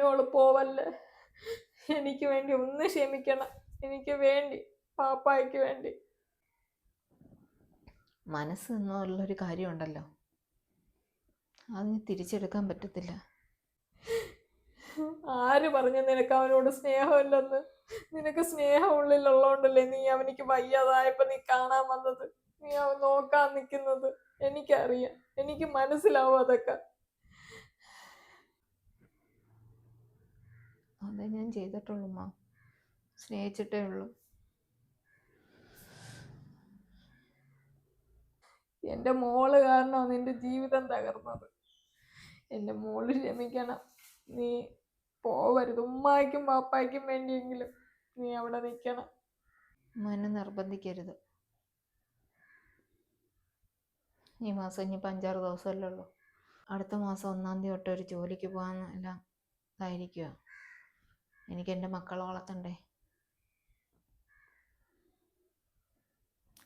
പൊന്നോൾ പോവല്ലേ? എനിക്ക് വേണ്ടി ഒന്ന് ക്ഷമിക്കണം. എനിക്ക് വേണ്ടി പാപ്പായ്ക്ക് വേണ്ടി. മനസ്സ് എന്നുള്ളൊരു കാര്യമുണ്ടല്ലോ. അതിന് തിരിച്ചെടുക്കാൻ പറ്റത്തില്ല. ആര് പറഞ്ഞു നിനക്ക് അവനോട് സ്നേഹമില്ലെന്ന്? നിനക്ക് സ്നേഹം ഉള്ളിലുള്ളതുകൊണ്ടല്ലേ നീ അവനിക്ക് വയ്യാതായപ്പോ നീ കാണാൻ വന്നത്? നീ അവൻ നോക്കാൻ നിൽക്കുന്നത് എനിക്കറിയാം. എനിക്ക് മനസ്സിലാവും അതൊക്കെ. അതേ ഞാൻ ചെയ്തിട്ടുള്ളൂ മാ സ്നേഹിച്ചിട്ടേ ഉള്ളൂ. എന്റെ മോൾ കാരണമാണ് നിന്റെ ജീവിതം തകർന്നത്. എന്റെ മോൾ ക്ഷമിക്കണം. നീ പോവരുത്. ഉമ്മായ്ക്കും പാപ്പായ്ക്കും വേണ്ടിയെങ്കിലും നീ അവിടെ നിൽക്കണം മോനെ നിർബന്ധിക്കരുത്. ഈ മാസം ഇനിയിപ്പോൾ അഞ്ചാറ് ദിവസമല്ലേ ഉള്ളൂ. അടുത്ത മാസം ഒന്നാം തീയതി തൊട്ട് ഒരു ജോലിക്ക് പോകാൻ എല്ലാം ഇതായിരിക്കുക എനിക്ക് എന്റെ മക്കളെ വളർത്തണ്ടേ?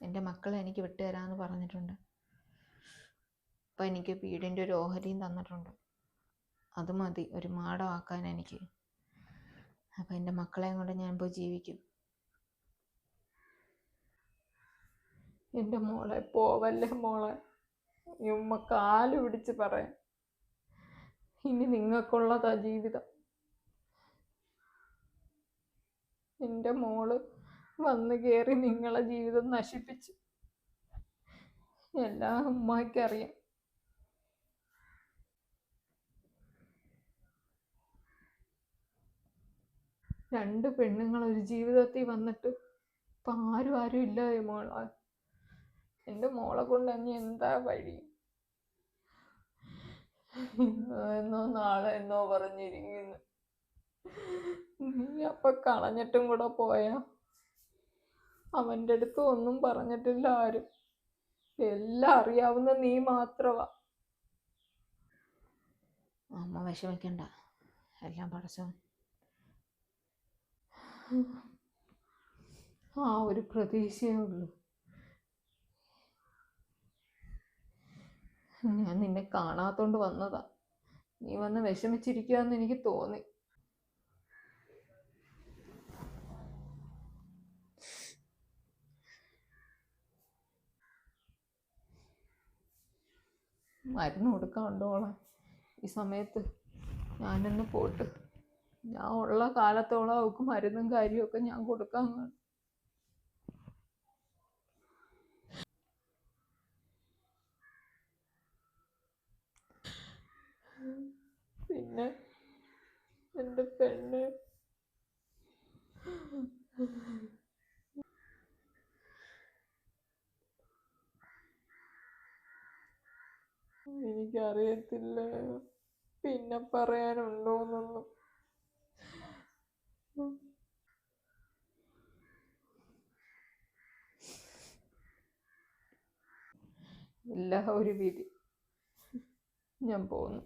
എന്റെ മക്കളെ എനിക്ക് വിട്ടുതരാമെന്ന് പറഞ്ഞിട്ടുണ്ട്. അപ്പം എനിക്ക് വീടിന്റെ ഒരു ഓഹരിയും തന്നിട്ടുണ്ട്. അത് മതി ഒരു മാടമാക്കാൻ എനിക്ക്. അപ്പം എന്റെ മക്കളെയും കൊണ്ട് ഞാൻ പോയി ജീവിക്കും. എന്റെ മോളെ പോവല്ലേ മോളെ? ഉമ്മ കാൽ പിടിച്ച് പറയാം. ഇനി നിങ്ങൾക്കുള്ളതാ ജീവിതം. എന്റെ മോൾ വന്ന് കയറി നിങ്ങളെ ജീവിതം നശിപ്പിച്ചു. എല്ലാ ഉമ്മയ്ക്കറിയാം രണ്ട് പെണ്ണുങ്ങൾ ഒരു ജീവിതത്തിൽ വന്നിട്ട് ഇപ്പം ആരും ആരും ഇല്ല മോള. എന്റെ മോളെ കൊണ്ട് അങ്ങ് എന്താ വഴി? എന്നോ നാളെ എന്നോ പറഞ്ഞിരിക്കുന്നു. നീ അപ്പൊ കളഞ്ഞിട്ടും കൂടെ പോയാ. അവന്റെ അടുത്ത് ഒന്നും പറഞ്ഞിട്ടില്ല ആരും. എല്ലാം അറിയാവുന്ന നീ മാത്രമാ അമ്മ വിഷമിക്കണ്ട. എല്ലാം പടച്ചോൻ. ആ ഒരു പ്രതീക്ഷയേ ഉള്ളൂ. ഞാൻ നിന്നെ കാണാത്തോണ്ട് വന്നതാ. നീ വന്ന് വിഷമിച്ചിരിക്കുക എന്ന് എനിക്ക് തോന്നി. മരുന്ന് കൊടുക്കാൻ മോളെ? ഈ സമയത്ത് ഞാനൊന്ന് പോട്ട്. ഞാൻ ഉള്ള കാലത്തോളം അവൾക്ക് മരുന്നും കാര്യമൊക്കെ ഞാൻ കൊടുക്കാൻ കാണും പിന്നെ എന്റെ പെണ്ണ്. എനിക്കറിയത്തില്ല. പിന്നെ പറയാനുണ്ടോന്നൊന്നും. എല്ലാ ഒരു വിധി. ഞാൻ പോന്നു.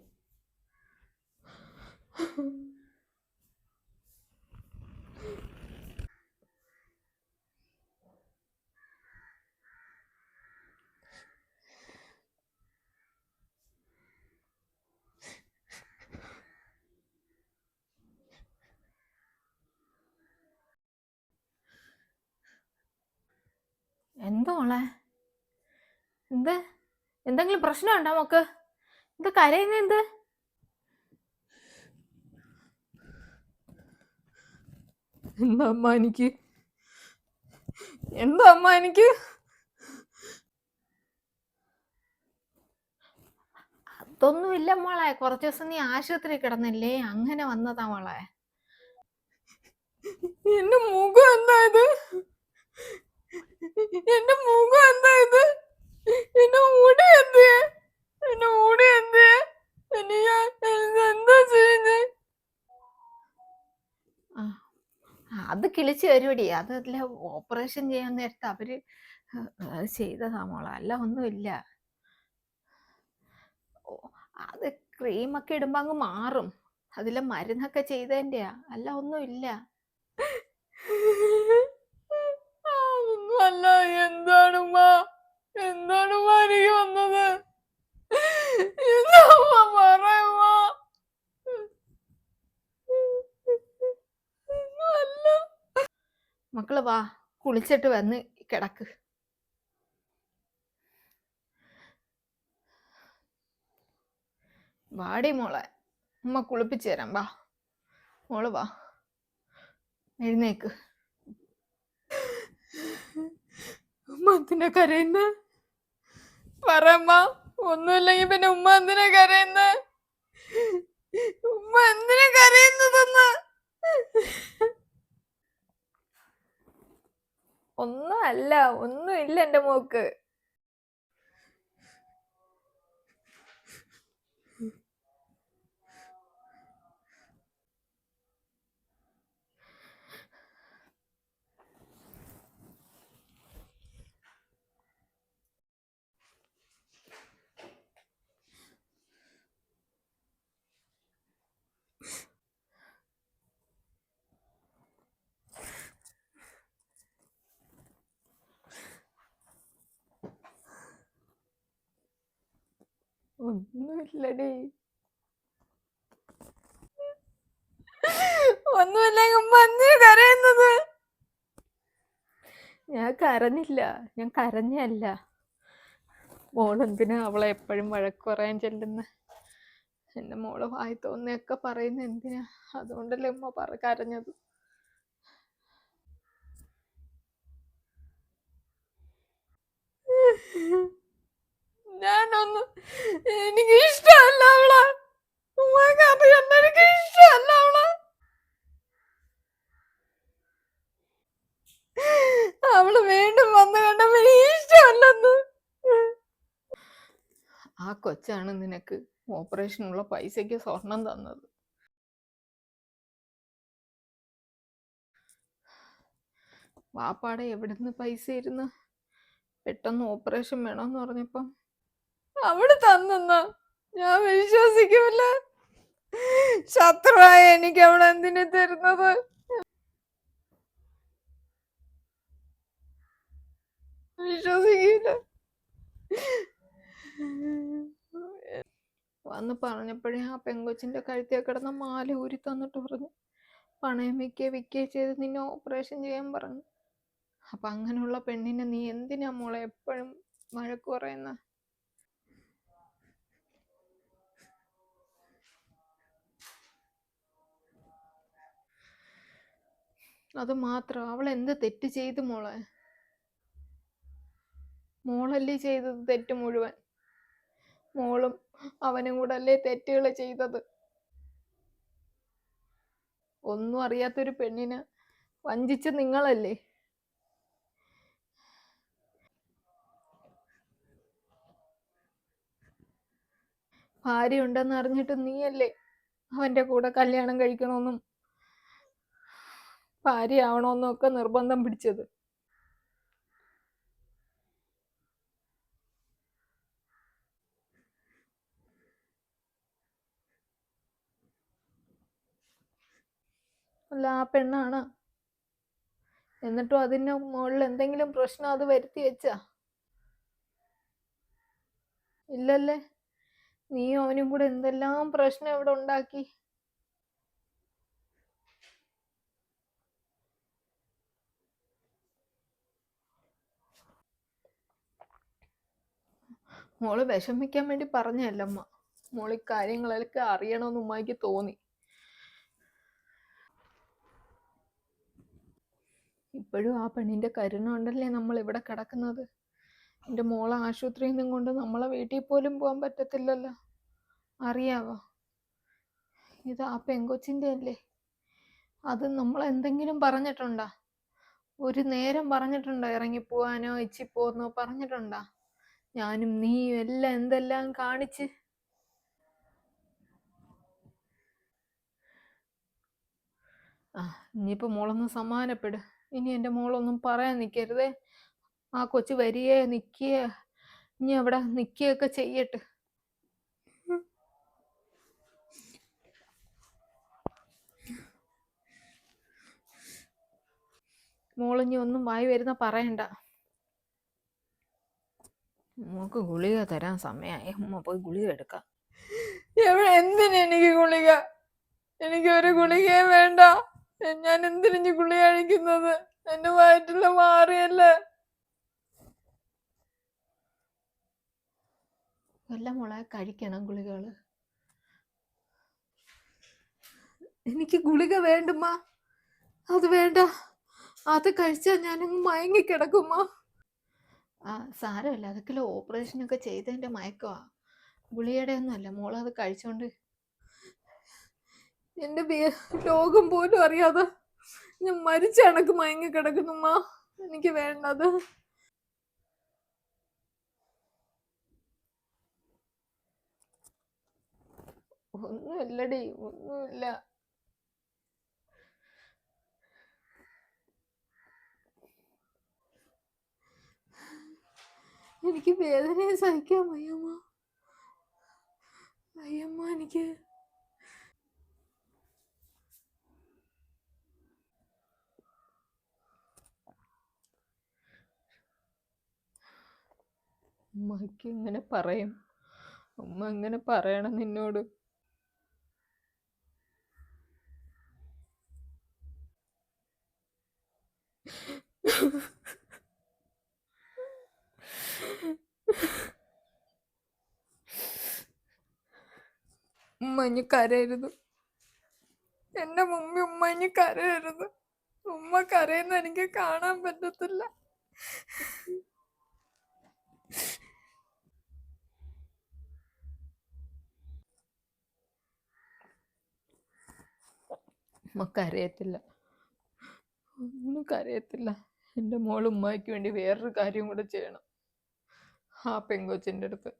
എന്തോ മോളെ എന്ത്? എന്തെങ്കിലും പ്രശ്നമുണ്ടോ മോക്ക്? എന്ത് കരയുന്ന എന്ത്? എന്താ അമ്മ എനിക്ക്? എന്താ അമ്മ എനിക്ക്? അതൊന്നുമില്ല മോളെ. കുറച്ച് ദിവസം നീ ആശുപത്രി കിടന്നില്ലേ? അങ്ങനെ വന്നതാ മോളെ. എന്റെ മുഖം എന്താ ഇത്? എന്റെ മുഖം എന്താ ഇത്? എന്റെ മുടി എന്ത്? എന്റെ മുടി എന്ത്? എന്താ ചെയ്യുന്നത് അത് കിളിച്ച് വരുവടി. അതല്ല ഓപ്പറേഷൻ ചെയ്യാൻ നേരത്തെ അവർ അത് ചെയ്തതാ മോളെ. അല്ല ഒന്നുമില്ല അത് ക്രീമൊക്കെ ഇടുമ്പോ അങ്ങ് മാറും. അതിലെ മരുന്നൊക്കെ ചെയ്തതിന്റെയാ അല്ല ഒന്നുമില്ല അല്ല എന്താണുമ്മ? എന്താണുമ്മ എനിക്ക് വന്നത്? മക്കൾ വാ കുളിച്ചിട്ട് വന്ന് കിടക്ക്. വാടി മോളെ ഉമ്മ കുളിപ്പിച്ചു തരാം വാ. മോൾ വാ. എഴുന്നേക്ക്. ഉമ്മ എന്തിനാ കരയുന്ന? പറമ്മ ഒന്നുമില്ലെങ്കിൽ പിന്നെ ഉമ്മ എന്തിനാ കരയുന്ന? ഉമ്മ എന്തിനാ കരയുന്നതെന്ന്? ഒന്നും അല്ല ഒന്നും ഇല്ല എന്റെ മോക്ക് ഒന്നുമില്ലടി. ഒന്നുമില്ലെങ്കിൽ എന്തിനാ കരയുന്നത്. ഞാൻ കരഞ്ഞില്ല ഞാൻ കരഞ്ഞല്ല. മോളെന്തിനാ അവളെ എപ്പോഴും വഴക്ക് പറയാൻ ചെല്ലുന്ന? എന്റെ മോൾ വായി തോന്നിയൊക്കെ പറയുന്ന എന്തിനാ? അതുകൊണ്ടല്ലേ ഉമ്മ പറ കരഞ്ഞത്. ഞാനൊന്നും എനിക്ക് ഇഷ്ടമല്ല അവളെ. ഉമ്മക്ക് അറിയണ്ട എനിക്ക് ഇഷ്ടമല്ല അവളെ. അവൾ വീണ്ടും വന്ന് കണ്ടപ്പോ ഇഷ്ടമല്ലെന്ന്. ആ കൊച്ചാണ് നിനക്ക് ഓപ്പറേഷനുള്ള പൈസയ്ക്ക് സ്വർണം തന്നത്. വാപ്പാടെ എവിടുന്ന് പൈസ ഇരുന്ന് പെട്ടെന്ന് ഓപ്പറേഷൻ വേണമെന്ന് പറഞ്ഞപ്പം അവൾ തന്നെന്ന. ഞാൻ വിശ്വസിക്കില്ല ശത്രുവായ എനിക്ക് അവൾ എന്തിനു തരുന്നത്? വിശ്വസിക്കില്ല വന്ന് പറഞ്ഞപ്പോഴേ ആ പെങ്കൊച്ചിന്റെ കഴുത്തിൽ കിടന്ന മാല ഊരി തന്നിട്ട് പറഞ്ഞു. പണയം വിൽക്കുക വിൽക്കുക ചെയ്ത് നിന്നെ ഓപ്പറേഷൻ ചെയ്യാൻ പറഞ്ഞു. അപ്പൊ അങ്ങനെയുള്ള പെണ്ണിനെ നീ എന്തിനാ മോളെ എപ്പോഴും വഴക്ക് പറയുന്ന? അത് മാത്രം. അവൾ എന്ത് തെറ്റ് ചെയ്തു മോളെ? മോളല്ലേ ചെയ്തത് തെറ്റ് മുഴുവൻ? മോളും അവനും കൂടെ അല്ലേ തെറ്റുകൾ ചെയ്തത്? ഒന്നും അറിയാത്തൊരു പെണ്ണിന് വഞ്ചിച്ച നിങ്ങളല്ലേ? ഭാര്യ ഉണ്ടെന്ന് അറിഞ്ഞിട്ട് നീയല്ലേ അവന്റെ കൂടെ കല്യാണം കഴിക്കണമെന്നും ഭാര്യ ആവണമെന്നും നിർബന്ധം പിടിച്ചത്. അല്ല ആ പെണ്ണാണ്. എന്നിട്ടും അതിന് മുകളിൽ എന്തെങ്കിലും പ്രശ്നം അത് വരുത്തി വെച്ചാ? ഇല്ലല്ലേ? നീ അവനും കൂടെ എന്തെല്ലാം പ്രശ്നം ഇവിടെ ഉണ്ടാക്കി? മോൾ വിഷമിക്കാൻ വേണ്ടി പറഞ്ഞല്ല അമ്മ മോളി കാര്യങ്ങളൊക്കെ അറിയണമെന്ന് ഉമ്മയ്ക്ക് തോന്നി. ഇപ്പോഴും ആ പെണ്ണിന്റെ കരുണ ഉണ്ടല്ലേ നമ്മൾ ഇവിടെ കിടക്കുന്നത്? എന്റെ മോളെ ആശുപത്രിയിൽ നിന്നും കൊണ്ട് നമ്മളെ വീട്ടിൽ പോലും പോകാൻ പറ്റത്തില്ലല്ലോ. അറിയാവോ? ഇത് ആ പെങ്കൊച്ചിന്റെ അല്ലേ? അത് നമ്മൾ എന്തെങ്കിലും പറഞ്ഞിട്ടുണ്ടോ? ഒരു നേരം പറഞ്ഞിട്ടുണ്ടോ? ഇറങ്ങിപ്പോവാനോ ഇച്ചിപ്പോന്നോ പറഞ്ഞിട്ടുണ്ടോ? ഞാനും നീയും എല്ലാം എന്തെല്ലാം കാണിച്ച് ആ ഇനിയിപ്പോ മോളൊന്ന് സമാധാനപ്പെട് ഇനി എന്റെ മോളൊന്നും പറയാൻ നിൽക്കരുതേ ആ കൊച്ചു വരികയോ നിൽക്കുകയോ ഇനി അവിടെ നിൽക്കുകയൊക്കെ ചെയ്യട്ടെ. മോളിഞ്ഞി ഒന്നും വായി വരുന്ന പറയണ്ട. മോക്ക് ഗുളിക തരാൻ സമയമായി ഉമ്മ പോയി ഗുളിക എടുക്കാം. എവിടെ? എന്തിനു എനിക്ക് ഗുളിക? എനിക്ക് ഒരു ഗുളികയെ വേണ്ട. ഞാൻ എന്തിനു ഗുളിക കഴിക്കുന്നത്? എന്റെ വയറ്റിൽ മാറിയല്ലേ. വല്ല മോളെ കഴിക്കണം ഗുളികകൾ. എനിക്ക് ഗുളിക വേണ്ടുമ്മ. അത് വേണ്ട. അത് കഴിച്ചാൽ ഞാനങ്ങ് മയങ്ങി കിടക്കുമ്മ ആ സാരമില്ല. അതൊക്കെ ഓപ്പറേഷനൊക്കെ ചെയ്തതിന്റെ മയക്കമാ ഗുളിയുടെ ഒന്നും അല്ല. മോൾ അത് കഴിച്ചോണ്ട് എന്റെ രോഗം പോലും അറിയാതെ ഞാൻ മരിച്ച കണക്ക് മയങ്ങി കിടക്കുന്നുമ്മ എനിക്ക് വേണ്ടത് ഒന്നുമില്ലടി ഒന്നുമില്ല. എനിക്ക് വേദനയെ സഹിക്കാൻ വയ്യമ്മ അയ്യമ്മ എനിക്ക് ഉമ്മയ്ക്ക് ഇങ്ങനെ പറയും. ഉമ്മ ഇങ്ങനെ പറയണം നിന്നോട്. ഉമ്മ ഇനി കരയരുത്. എന്റെ മുമ്പിൽ ഉമ്മ ഇനി കരയരുത്. ഉമ്മ കരയുന്ന എനിക്ക് കാണാൻ പറ്റത്തില്ല. ഉമ്മ കരയത്തില്ല. ഒന്നും കരയത്തില്ല. എന്റെ മോൾ ഉമ്മയ്ക്ക് വേണ്ടി വേറൊരു കാര്യം കൂടെ ചെയ്യണം. ആ പെങ്കൊച്ചിന്റെ അടുത്ത്.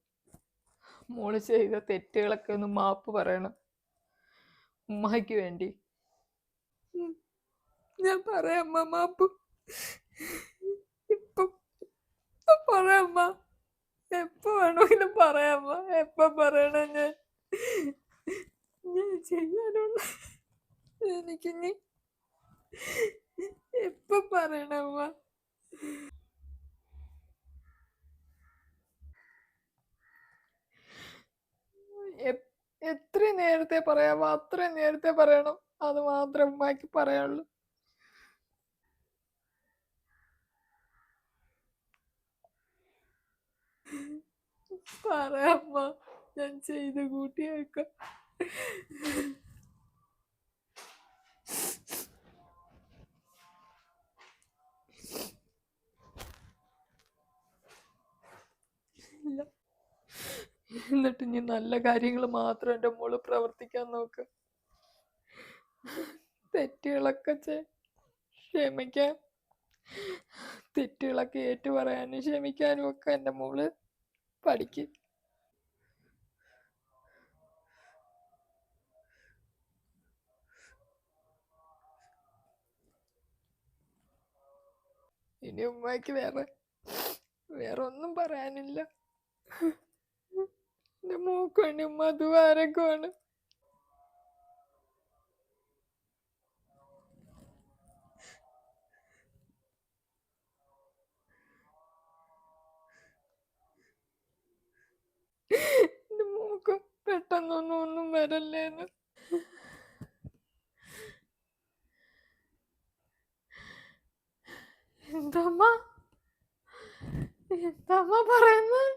മോൾ ചെയ്ത തെറ്റുകളൊക്കെ ഒന്ന് മാപ്പ് പറയണം. ഉമ്മയ്ക്ക് വേണ്ടി. ഞാൻ പറയാം അമ്മ മാപ്പ്. പറയാമ്മ എപ്പോ വേണമെങ്കിലും പറയാമ്മ എപ്പോ പറയണ ഞാൻ? ഞാൻ ചെയ്യാനുള്ള. എനിക്കിനി എപ്പോ പറയണമ്മ എത്രയും നേരത്തെ പറയാമോ അത്ര നേരത്തെ പറയണം. അത് മാത്രം ഉമ്മാക്കി പറയാനുള്ളൂ. പറയാമ്മ ഞാൻ ചെയ്ത് കൂട്ടിയേക്കാം. എന്നിട്ട് ഇനി നല്ല കാര്യങ്ങൾ മാത്രം എന്റെ മോൾ പ്രവർത്തിക്കാൻ നോക്ക്. തെറ്റുകളൊക്കെ ക്ഷമിക്കാൻ തെറ്റുകളൊക്കെ ഏറ്റു പറയാനും ക്ഷമിക്കാനും ഒക്കെ എന്റെ മോൾ പഠിക്കും. ഇനി ഉമ്മയ്ക്ക് വേറെ വേറെ ഒന്നും പറയാനില്ല. എന്റെ മൂക്കണ്ണി മധുവാരക്കാണ് എന്റെ മൂക്ക് പെട്ടെന്നൊന്നും ഒന്നും വരല്ലേന്ന്. എന്തമ്മ എന്തമ്മ പറയുന്നത്